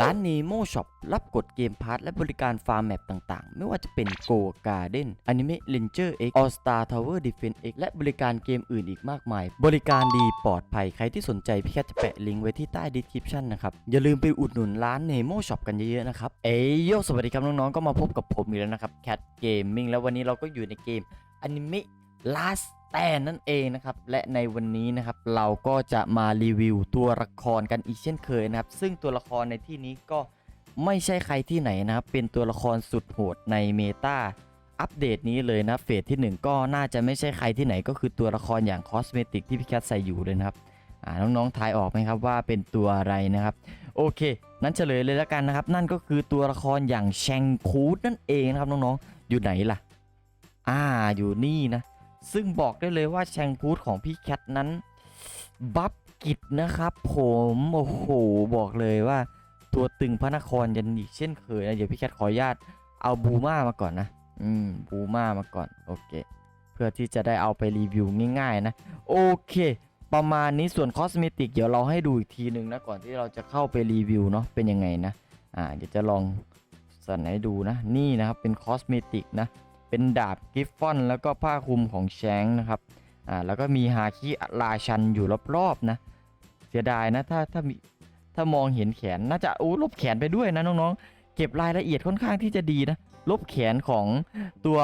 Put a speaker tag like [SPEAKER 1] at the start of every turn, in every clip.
[SPEAKER 1] ร้าน Nemo Shop รับกดเกมพาร์ทและบริการฟาร์มแมปต่างๆ ไม่ว่าจะเป็น Go Garden Anime Ranger X All Star Tower Defense X และบริการเกมอื่นอีกมากมาย บริการดีปลอดภัย ใครที่สนใจพี่แคทจะแปะลิงก์ไว้ที่ใต้ description นะครับ อย่าลืมไปอุดหนุนร้าน Nemo Shop กันเยอะๆนะครับ เอ้ยโยสวัสดีครับน้องๆ ก็มาพบกับผมอีกแล้วนะครับ Cat Gaming แล้ววันนี้เราก็อยู่ในเกม Anime Last Stand นั่นเองนะครับ และในวันนี้นะครับเราก็จะมารีวิวตัวละครกันอีกเช่นเคยนะครับ ซึ่งตัวละครในที่นี้ก็ไม่ใช่ใครที่ไหนนะครับ เป็นตัวละครสุดโหดในเมตาอัปเดตนี้เลยนะเฟสที่ 1 ก็น่าจะไม่ใช่ใครที่ไหนก็คือตัวละครอย่างคอสเมติกที่พี่แคทใส่อยู่เลยนะครับน้องๆทายออกไหมครับว่าเป็นตัวอะไรนะครับ โอเค นั้นเฉลยเลยแล้วกันนะครับ นั่นก็คือตัวละครอย่างแชงคูดนั่นเองนะครับน้องๆ อยู่ไหนล่ะ อ่าอยู่นี่นะ ซึ่งบอกได้เลยว่าแชงคูดของพี่แคทนั้น บัฟกิจนะครับ ผมโอ้โหบอกเลยว่า ตัวตึงพระนครยันอีกเช่นเคยนะเดี๋ยวพี่แคทขออนุญาตเอาบูมามาก่อนนะ อืมบูมามาก่อนโอเค เพื่อที่จะได้เอาไปรีวิวง่ายๆนะ โอเค ประมาณนี้ส่วนคอสเมติกเดี๋ยวเราให้ดูอีกทีหนึ่งนะก่อนที่เราจะเข้าไปรีวิวเนาะเป็นยังไงนะ อ่าเดี๋ยวจะลองสั่นให้ดูนะ นี่นะครับเป็นคอสเมติกนะ เป็นดาบกิฟฟอน แล้วก็ผ้าคลุมของแชงนะครับอ่าแล้วก็มีฮาคิราชันอยู่รอบๆนะเสียดายนะถ้าถ้ามีถ้ามองเห็นแขนน่าจะอู้ลบแขนไปด้วยนะน้องๆเก็บรายละเอียดค่อนข้างที่จะดีนะลบแขนของตัว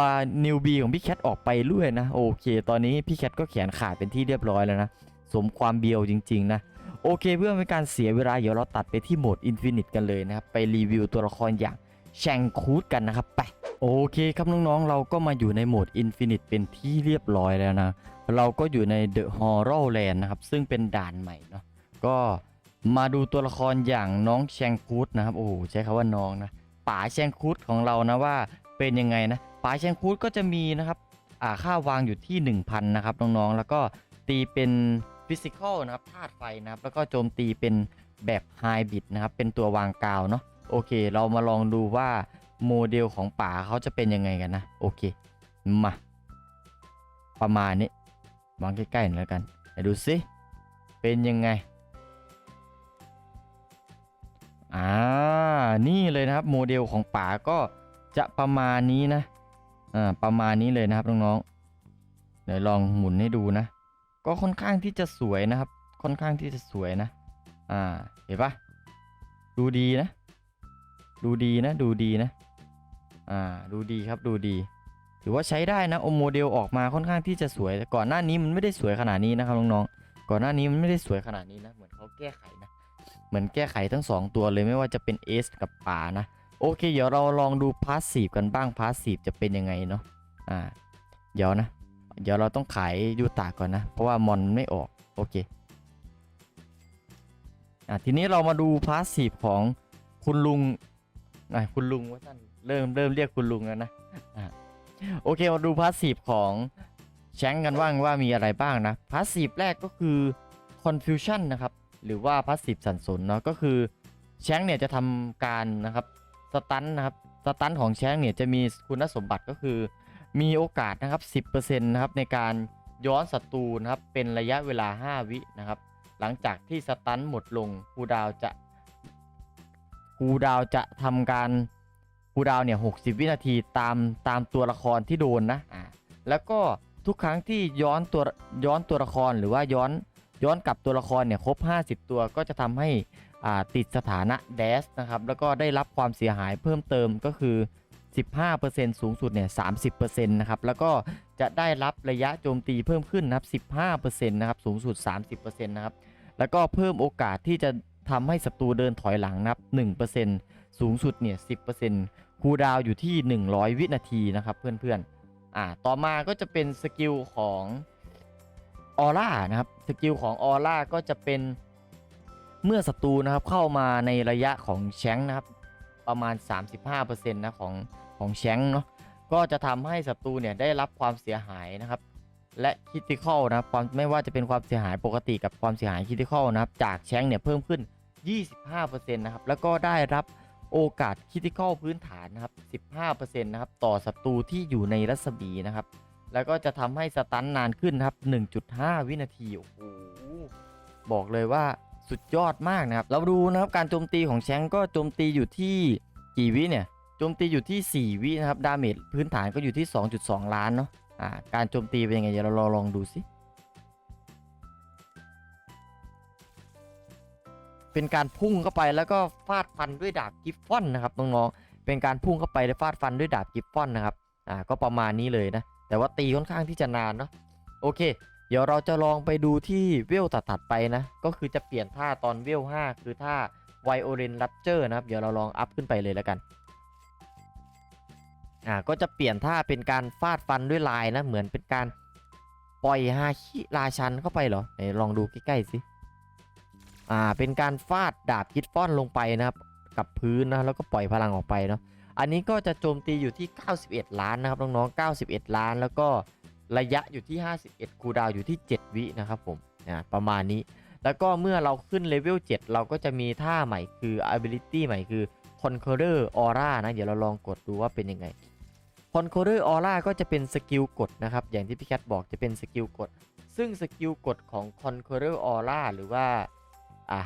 [SPEAKER 1] นิวบีของพี่แคทออกไปด้วยนะโอเค ตอนนี้พี่แคทก็แขนขาดเป็นที่เรียบร้อยแล้วนะสมความเบียวจริงๆนะโอเคเพื่อไม่ให้การเสียเวลาเดี๋ยวเราตัดไปที่โหมดอินฟินิตกันเลยนะครับไปรีวิวตัวละครอย่างแชงคูดกันนะครับไป โอเคครับน้องๆ เราก็มาอยู่ในโหมดอินฟินิตเป็นที่เรียบร้อยแล้วนะ เราก็อยู่ในเดอะฮอร์ r แลนด์นะครับ ซึ่งเป็นด่านใหม่เนาะ ก็มาดูตัวละครอย่างน้องแชงคูดนะครับ โอ้ใช้คำว่าน้องนะ ป๋าแชงคูดของเรานะว่าเป็นยังไงนะ ป๋าแชงคูดก็จะมีนะครับ อ่าค่าวางอยู่ที่ 1,000 นะครับน้องๆ แล้วก็ตีเป็นฟิสิกอลนะครับธาตุไฟนะครับ แล้วก็โจมตีเป็นแบบไฮบิดนะครับ เป็นตัววางกาวเนาะ โอเค เรามาลองดูว่า โมเดลของป่าเขาจะเป็นยังไงกันนะ โอเค มา ประมาณนี้วางใกล้ๆหน่อยแล้วกันไหนดูสิเป็นยังไงอ่านี่เลยนะครับโมเดลของป่าก็จะประมาณนี้นะอ่าประมาณนี้เลยนะครับน้องๆเดี๋ยวลองหมุนให้ดูนะ ก็ค่อนข้างที่จะสวยนะครับ ค่อนข้างที่จะสวยนะอ่าเห็นปะดูดีนะ ดูดีนะ ดูดีนะ อ่าดูดีครับดูดี ถือว่าใช้ได้นะโอโมเดลออกมาค่อนข้างที่จะสวยแต่ก่อนหน้านี้มันไม่ได้สวยขนาดนี้นะครับน้องๆก่อนหน้านี้มันไม่ได้สวยขนาดนี้นะเหมือนเขาแก้ไขนะเหมือนแก้ไขทั้งสองตัวเลยไม่ว่าจะเป็นเอสกับป่านะโอเค เดี๋ยวเราลองดูพาสซีฟกันบ้างพาสซีฟจะเป็นยังไงเนาะอ่าเดี๋ยวนะ เดี๋ยวเราต้องขายยูตาก่อนนะ เพราะว่ามอนไม่ออกโอเคอะทีนี้เรามาดูพาสซีฟของคุณลุงอะคุณลุงว่าท่าน เริ่มเริ่มเรียกคุณลุงแล้วนะอะโอเคมาดูพาสซีฟของแชงกันว่างว่ามีอะไรบ้างนะพาสซีฟแรกก็คือ confusion นะครับ หรือว่าพาสซีฟสันสนเนาะก็คือแชงเนี่ยจะทำการนะครับสตันนะครับสตันของแชงเนี่ยจะมีคุณสมบัติก็คือ มีโอกาสนะครับ 10%นะครับในการย้อนศัตรูนะครับเป็นระยะเวลา 5 วินะครับ หลังจากที่สตันหมดลงคูลดาวน์จะคูลดาวน์จะทำการ คูดาวเนี่ย60วินาทีตามตามตัวละครที่โดนนะอ่าแล้วก็ทุกครั้งที่ย้อนตัวย้อนตัวละครหรือว่าย้อนย้อนกลับตัวละครเนี่ยครบ 50 ตัวก็จะทำให้อ่าติดสถานะแดสนะครับแล้วก็ได้รับความเสียหายเพิ่มเติมก็คือ 15%สูงสุดเนี่ย30%นะครับแล้วก็จะได้รับระยะโจมตีเพิ่มขึ้นนะครับ15%นะครับสูงสุด 30%นะครับแล้วก็เพิ่มโอกาสที่จะทำให้ศัตรูเดินถอยหลังนับ1%สูงสุดเนี่ย10% คูลดาวอยู่ที่ 100 วินาทีนะครับเพื่อนๆ อ่า ต่อมาก็จะเป็นสกิลของออร่านะครับ สกิลของออร่าก็จะเป็นเมื่อศัตรูนะครับเข้ามาในระยะของแชงนะครับ ประมาณ 35%นะของของแชงเนาะ ก็จะทำให้ศัตรูเนี่ยได้รับความเสียหายนะครับ และคิติคอลนะครับความไม่ว่าจะเป็นความเสียหายปกติกับความเสียหายคิติคอลนะครับจากแชงเนี่ยเพิ่มขึ้น 25%นะครับ แล้วก็ได้รับ โอกาสคิติคอลพื้นฐานนะครับ 15%นะครับ ต่อศัตรูที่อยู่ในรัศมีนะครับ แล้วก็จะทำให้สตันนานขึ้นนะครับ 1.5 วินาที โอ้โห บอกเลยว่าสุดยอดมากนะครับ เราดูนะครับการโจมตีของแชงก็โจมตีอยู่ที่กี่วิเนี่ย โจมตีอยู่ที่ 4 วินะครับ ดาเมจพื้นฐานก็อยู่ที่ 2.2 ล้านเนาะ อ่า การโจมตีเป็นยังไงเดี๋ยวเราลองดูสิ เป็นการพุ่งเข้าไปแล้วก็ฟาดฟันด้วยดาบกิฟฟอนนะครับน้องๆเป็นการพุ่งเข้าไปแล้วฟาดฟันด้วยดาบกิฟฟอนนะครับอ่าก็ประมาณนี้เลยนะ แต่ว่าตีค่อนข้างที่จะนานเนาะโอเค เดี๋ยวเราจะลองไปดูที่เวลตัดๆไปนะ ก็คือจะเปลี่ยนท่าตอนเวล5คือท่าไวโอเลนรัปเจอร์นะครับ เดี๋ยวเราลองอัพขึ้นไปเลยแล้วกันอ่าก็จะเปลี่ยนท่าเป็นการฟาดฟันด้วยลายนะ เหมือนเป็นการปล่อยฮาคิราชันเข้าไปเหรอไหนลองดูใกล้ๆสิ อ่าเป็นการฟาดดาบกิดฟอนลงไปนะครับกับพื้นนะแล้วก็ปล่อยพลังออกไปเนาะอันนี้ก็จะโจมตีอยู่ที่ 91 ล้านนะครับน้องๆ91 ล้าน แล้วก็ระยะอยู่ที่ 51 คูดาวอยู่ที่ 7 วินะครับผมนะประมาณนี้ แล้วก็เมื่อเราขึ้นเลเวล 7 เราก็จะมีท่าใหม่คือ ability ใหม่คือ Conqueror Aura นะ เดี๋ยวเราลองกดดูว่าเป็นยังไง Conqueror Aura ก็จะเป็นสกิลกดนะครับ อย่างที่พี่แคทบอกจะเป็นสกิลกด ซึ่งสกิลกดของ Conqueror Aura หรือว่า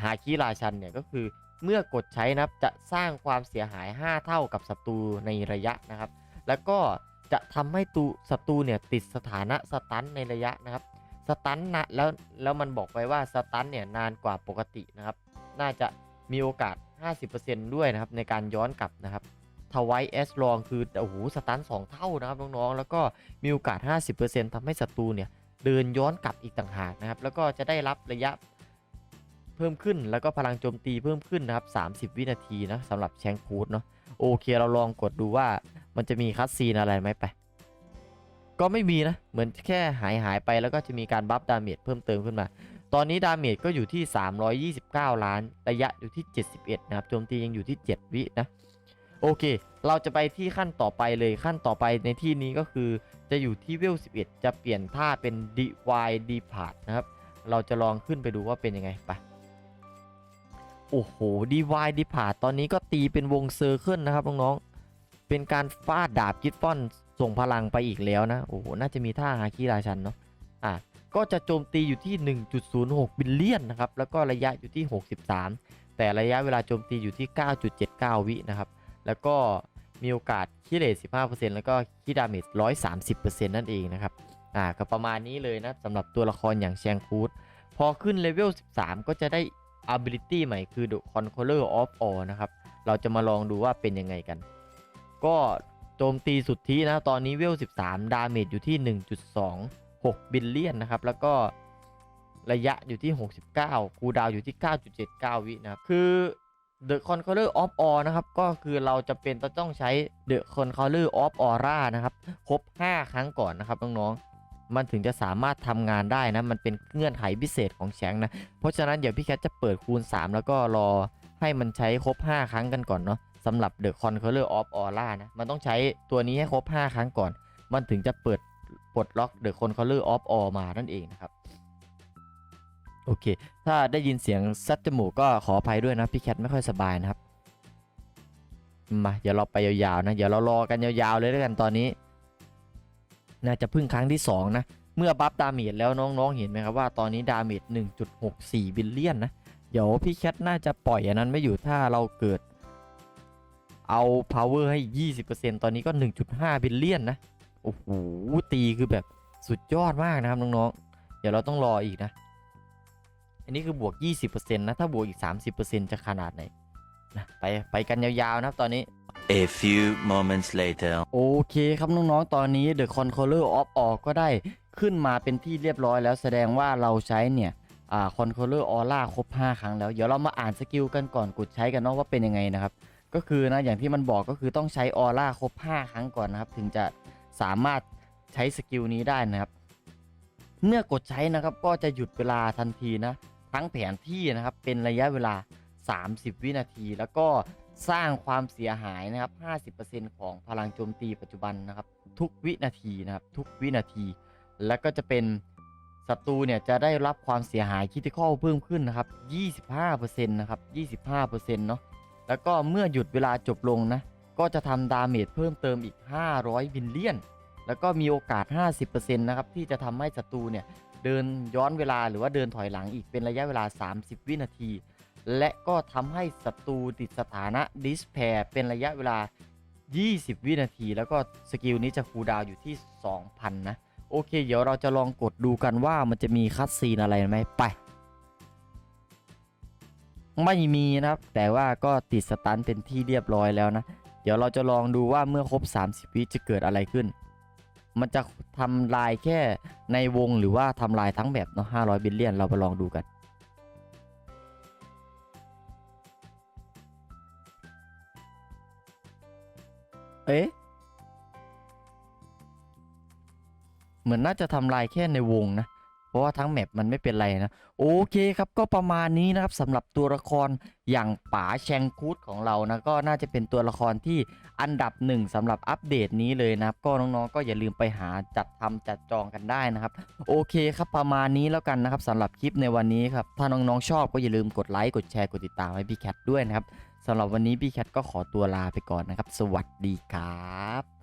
[SPEAKER 1] ฮาคิราชันเนี่ยก็คือเมื่อกดใช้นะครับจะสร้างความเสียหาย 5 เท่ากับศัตรูในระยะนะครับ แล้วก็จะทำให้ตูศัตรูเนี่ยติดสถานะสตันในระยะนะครับสตันนะแล้วแล้วมันบอกไว้ว่าสตันเนี่ยนานกว่าปกตินะครับ น่าจะมีโอกาส 50%ด้วยนะครับในการย้อนกลับนะครับทวายเอสลองคือโอ้โหสตัน2เท่านะครับน้องๆแล้วก็มีโอกาส 50%ทำให้ศัตรูเนี่ยเดินย้อนกลับอีกต่างหากนะครับ แล้วก็จะได้รับระยะ เพิ่มขึ้นแล้วก็พลังโจมตีเพิ่มขึ้นนะครับ 30 วินาทีนะสำหรับแชงคูดเนาะโอเคเราลองกดดูว่ามันจะมีคัดซีนอะไรไหมไป ก็ไม่มีนะ เหมือนแค่หายหายไปแล้วก็จะมีการบัฟดาเมจเพิ่มเติมขึ้นมา ตอนนี้ดาเมจก็อยู่ที่ 329 ล้าน ระยะอยู่ที่ 71 นะครับโจมตียังอยู่ที่ 7 วินะโอเค เราจะไปที่ขั้นต่อไปเลยขั้นต่อไปในที่นี้ก็คือจะอยู่ที่เวล 11 จะเปลี่ยนท่าเป็น Divide Depart นะครับ เราจะลองขึ้นไปดูว่าเป็นยังไงไป โอ้โห Divide Depart ตอนนี้ก็ตีเป็นวงเซอร์เคิลนะครับน้องๆเป็นการฟาดดาบกิฟฟอนส่งพลังไปอีกแล้วนะโอ้โหน่าจะมีท่าฮาคิราชันเนาะอะก็จะโจมตีอยู่ที่ 1.06 บิลเลียนนะครับแล้วก็ระยะอยู่ที่ 63 แต่ระยะเวลาโจมตีอยู่ที่ 9.79 วินะครับแล้วก็มีโอกาสคิเลต15%แล้วก็คิดาเมจ130%นั่นเองนะครับอ่าก็ประมาณนี้เลยนะสำหรับตัวละครอย่างแชงคูดพอขึ้นเลเวล 13 ก็จะได้ ability ใหม่คือ The Conqueror of All นะครับ เราจะมาลองดูว่าเป็นยังไงกัน ก็โจมตีสุดทธินะ ตอนนี้เวล 13 ดาเมจอยู่ที่ 1.26 บิลเลียนนะครับ แล้วก็ระยะอยู่ที่ 69 คูดาวอยู่ที่ 9.79 วินะครับ คือ The Conqueror of All นะครับ ก็คือเราจะเป็นต้องใช้ The Conqueror of Aura นะครับ ครบ 5 ครั้งก่อนนะครับน้องๆ มันถึงจะสามารถทำงานได้นะ มันเป็นเงื่อนไขพิเศษของแชงนะ เพราะฉะนั้นเดี๋ยวพี่แคทจะเปิดคูณ 3 แล้วก็รอให้มันใช้ครบ 5 ครั้งกันก่อนเนาะสำหรับ The Conqueror of Aura นะ มันต้องใช้ตัวนี้ให้ครบ 5 ครั้งก่อน มันถึงจะเปิดปลดล็อก The Conqueror of All มานั่นเองนะครับ โอเค ถ้าได้ยินเสียงซัดจมูกก็ขออภัยด้วยนะ พี่แคทไม่ค่อยสบายนะครับ มา เดี๋ยวเราไปยาวๆนะ เดี๋ยวเรารอกันยาวๆเลยแล้วกันตอนนี้ น่าจะพึ่งครั้งที่ 2 นะ เมื่อบัฟดาเมจแล้วน้องๆเห็นไหมครับว่าตอนนี้ดาเมจ1.64 บิลเลียนนะ เดี๋ยวพี่แคทน่าจะปล่อยอันนั้นไม่อยู่ถ้าเราเกิด เอา power ให้ 20%ตอนนี้ก็ 1.5 บิลเลียนนะ โอ้โห ตีคือแบบสุดยอดมากนะครับน้องๆ เดี๋ยวเราต้องรออีกนะ อันนี้คือบวก 20%นะ ถ้าบวกอีก 30%จะขนาดไหนนะไปไปกันยาวๆนะครับตอนนี้
[SPEAKER 2] A few moments later.
[SPEAKER 1] โอเคครับน้องๆ ตอนนี้ The Conqueror of All ก็ได้ขึ้นมาเป็นที่เรียบร้อยแล้วแสดงว่าเราใช้เนี่ยอ่า Conqueror Aura ครบ 5 ครั้งแล้ว เดี๋ยวเรามาอ่านสกิลกันก่อนกดใช้กันเนาะว่าเป็นยังไงนะครับ ก็คือนะอย่างที่มันบอกก็คือต้องใช้ออร่าครบ 5 ครั้งก่อนนะครับ ถึงจะสามารถใช้สกิลนี้ได้นะครับ เมื่อกดใช้นะครับก็จะหยุดเวลาทันทีนะ ทั้งแผนที่นะครับเป็นระยะเวลา 30 วินาที แล้วก็ สร้างความเสียหายนะครับ 50%ของพลังโจมตีปัจจุบันนะครับ ทุกวินาทีนะครับ ทุกวินาที แล้วก็จะเป็นศัตรูเนี่ยจะได้รับความเสียหายคิติคอลเพิ่มขึ้นนะครับ 25%นะครับ 25%เนาะ แล้วก็เมื่อหยุดเวลาจบลงนะ ก็จะทำดาเมจเพิ่มเติมอีก 500บิลเลียน แล้วก็มีโอกาส 50%นะครับที่จะทำให้ศัตรูเนี่ยเดินย้อนเวลาหรือว่าเดินถอยหลังอีกเป็นระยะเวลา 30 วินาที และก็ทำให้ศัตรูติดสถานะดิสแพร์เป็นระยะเวลา 20 วินาที แล้วก็สกิลนี้จะคูลดาวอยู่ที่ 2,000 นะ โอเค เดี๋ยวเราจะลองกดดูกันว่ามันจะมีคัดซีนอะไรไหมไป ไม่มีนะครับ แต่ว่าก็ติดสตันเป็นที่เรียบร้อยแล้วนะ เดี๋ยวเราจะลองดูว่าเมื่อครบ 30 วิจะเกิดอะไรขึ้น มันจะทำลายแค่ในวงหรือว่าทำลายทั้งแบบเนาะ500 บิลเลียน เราไปลองดูกัน เอ๊ะ เหมือนน่าจะทำลายแค่ในวงนะ เพราะว่าทั้งแมปมันไม่เป็นไรนะ โอเคครับก็ประมาณนี้นะครับสำหรับตัวละครอย่างป๋าแชงคูดของเรานะ ก็น่าจะเป็นตัวละครที่อันดับหนึ่งสำหรับอัปเดตนี้เลยนะครับ ก็น้องๆก็อย่าลืมไปหาจัดทำจัดจองกันได้นะครับ โอเคครับประมาณนี้แล้วกันนะครับสำหรับคลิปในวันนี้ครับถ้าน้องๆชอบก็อย่าลืมกดไลค์กดแชร์กดติดตามให้พี่แคทด้วยนะครับ สำหรับวันนี้พี่แคทก็ขอตัวลาไปก่อนนะครับ สวัสดีครับ